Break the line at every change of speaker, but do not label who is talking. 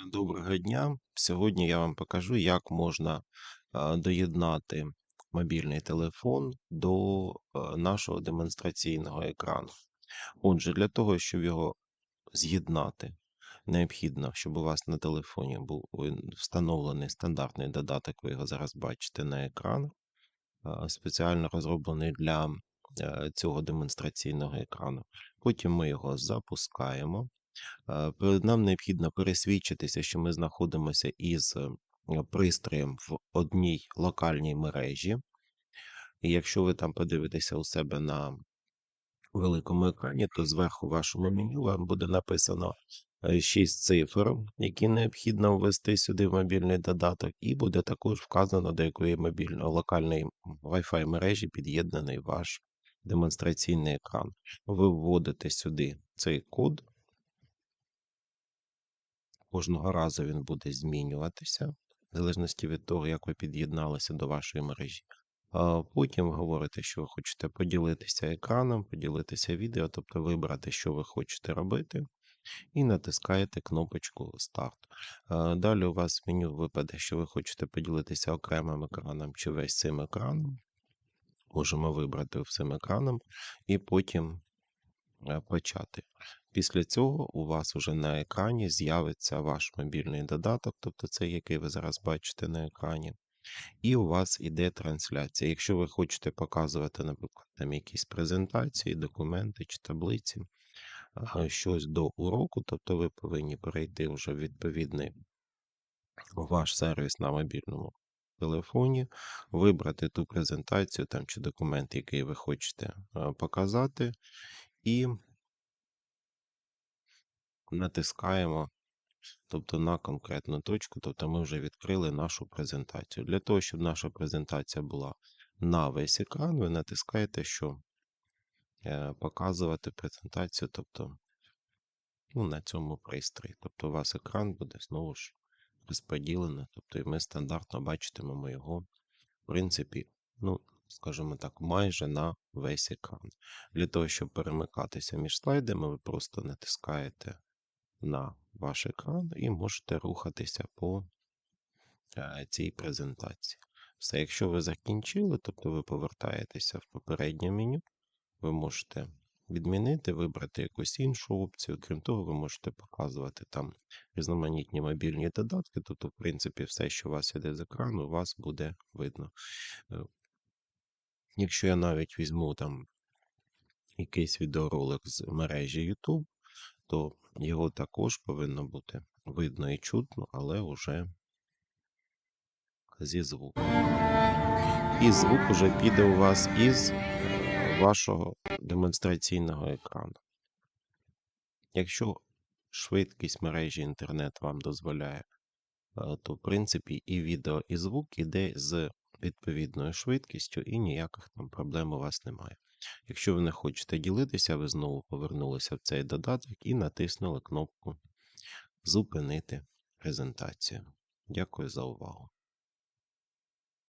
Доброго дня! Сьогодні я вам покажу, як можна е, доєднати мобільний телефон до е, нашого демонстраційного екрану. Отже, для того, щоб його з'єднати, необхідно, щоб у вас на телефоні був е, встановлений стандартний додаток, ви його зараз бачите на екран, е, спеціально розроблений для е, цього демонстраційного екрану. Потім ми його запускаємо. Е, Нам необхідно пересвідчитися, що ми знаходимося із е, пристроєм в одній локальній мережі. І якщо ви там подивитеся у себе на великому екрані, то зверху вашому меню вам буде написано 6 цифр, які необхідно ввести сюди в мобільний додаток, і буде також вказано, до якої мобільної локальної Wi-Fi мережі під'єднаний ваш демонстраційний екран. Ви вводите сюди цей код. Кожного разу він буде змінюватися, в залежності від того, як ви під'єдналися до вашої мережі. Потім говорите, що ви хочете поділитися екраном, поділитися відео, тобто вибрати, що ви хочете робити, і натискаєте кнопочку Старт. Далі у вас в меню випаде, що ви хочете поділитися окремим екраном чи весь цим екраном. Можемо вибрати всім екраном і потім почати. Після цього у вас уже на екрані з'явиться ваш мобільний додаток, тобто цей, який ви зараз бачите на екрані, і у вас іде трансляція. Якщо ви хочете показувати, наприклад, там якісь презентації, документи чи таблиці, щось до уроку, тобто ви повинні перейти вже в відповідний ваш сервіс на мобільному телефоні, вибрати ту презентацію там, чи документ, який ви хочете показати, і натискаємо тобто на конкретну точку, тобто ми вже відкрили нашу презентацію. Для того, щоб наша презентація була на весь екран, ви натискаєте, що е, показувати презентацію, тобто ну, на цьому пристрої. Тобто у вас екран буде знову ж розподілений, тобто і ми стандартно бачитимемо його, в принципі, ну, скажімо так, майже на весь екран. Для того, щоб перемикатися між слайдами, ви просто натискаєте на ваш екран і можете рухатися по е, цій презентації. Все, якщо ви закінчили, тобто ви повертаєтеся в попереднє меню, ви можете відмінити, вибрати якусь іншу опцію. Крім того, ви можете показувати там різноманітні мобільні додатки, тобто, в принципі, все, що у вас іде з екрану, у вас буде видно. Якщо я навіть візьму там якийсь відеоролик з мережі YouTube, то його також повинно бути видно і чутно, але вже зі звуком. І звук уже піде у вас із вашого демонстраційного екрану. Якщо швидкість мережі інтернет вам дозволяє, е, то в принципі і відео, і звук іде з відповідною швидкістю, і ніяких там проблем у вас немає. Якщо ви не хочете ділитися, ви знову повернулися в цей додаток і натиснули кнопку Зупинити презентацію. Дякую за увагу.